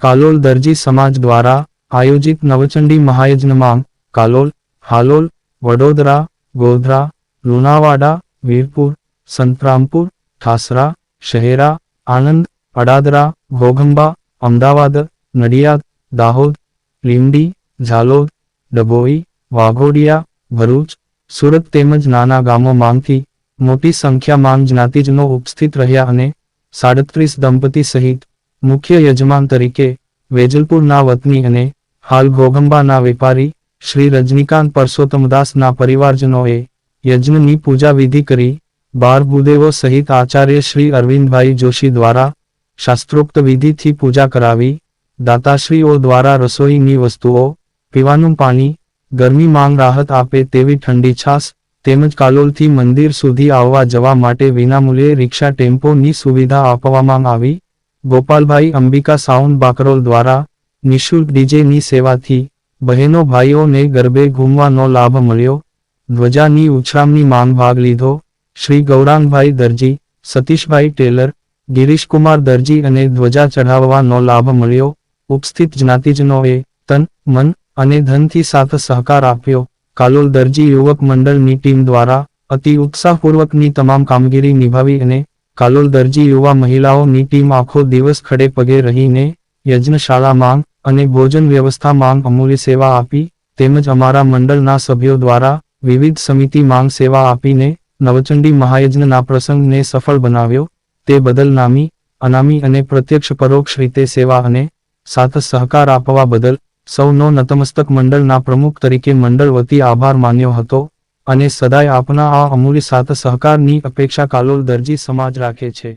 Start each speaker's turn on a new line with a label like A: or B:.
A: કાલોલ દરજી સમાજ દ્વારા આયોજિત નવચંડી મહાયજ્ઞમાં કાલોલ, હાલોલ, વડોદરા, ગોધરા, લુણાવાડા, વીરપુર, સંતરામપુર, ઠાસરા, શહેરા, આણંદ, અડાદરા, ઘોઘંબા, અમદાવાદ, નડિયાદ, દાહોદ લીમડી ઝાલોદ, ડભોઈ, વાઘોડિયા, ભરૂચ, સુરત તેમજ નાના ગામો માંગથી મોટી સંખ્યામાં જ્ઞાતિજનો ઉપસ્થિત રહ્યા અને સાડત્રીસ દંપતી સહિત મુખ્ય યજમાન તરીકે, વેજલપુરના વતની અને હાલ ઘોઘંબાના વેપારી, શ્રી રજનીકાંત પરસોત્તમદાસના પરિવારજનોએ યજ્ઞની પૂજા વિધિ કરી, બાર ભૂદેવો સહિત આચાર્ય શ્રી અરવિંદભાઈ જોશી દ્વારા શાસ્ત્રોક્ત વિધિથી પૂજા કરાવી, દાતાશ્રીઓ દ્વારા રસોઈની વસ્તુઓ, પીવાનું પાણી, ગરમી માંગ રાહત આપે તેવી ઠંડી છાસ તેમજ કાલોલથી મંદિર સુધી આવવા જવા માટે વિનામૂલ્યે રિક્ષા ટેમ્પોની સુવિધા આપવામાં આવી. ગોપાલભાઈ અંબિકા સાઉન્ડ બાકરોલ દ્વારા નિઃશુલ્ક ડીજેની સેવાથી બહેનો ભાઈઓને ગરબે ઘૂમવાનો લાભ મળ્યો. ધ્વજાની ઉછરામની માંગ ભાગ લીધો. શ્રી ગૌરાંગભાઈ દરજી, સતીશભાઈ ટેલર, ગિરીશકુમાર દરજી અને ધ્વજા ચઢાવવાનો લાભ મળ્યો. ઉપસ્થિત જ્ઞાતિજનોએ તન, મન અને ધનથી સાથ સહકાર આપ્યો. કાલોલ દરજી યુવક મંડળની ટીમ દ્વારા અતિ ઉત્સાહપૂર્વકની તમામ કામગીરી નિભાવી અને કાલોલ દરજી યુવા મહિલાઓની ટીમ આખો દિવસ ખડે પગે રહીને યજ્ઞશાળા માંગ અને ભોજન વ્યવસ્થા માંગ અમૂલ્ય સેવા આપી, તેમજ અમારા મંડળના સભ્યો દ્વારા વિવિધ સમિતિ માંગ સેવા આપીને નવચંડી મહાયજ્ઞના પ્રસંગને સફળ બનાવ્યો. તે બદલ નામી, અનામી અને પ્રત્યક્ષ પરોક્ષ રીતે સેવા અને સાથ સહકાર આપવા બદલ સૌનો નતમસ્તક મંડળના પ્રમુખ તરીકે મંડળ વતી આભાર માન્યો હતો. અને સદાય આપના આ અમૂલ્ય સાથ સહકારની અપેક્ષા કાલોલ દરજી સમાજ રાખે છે.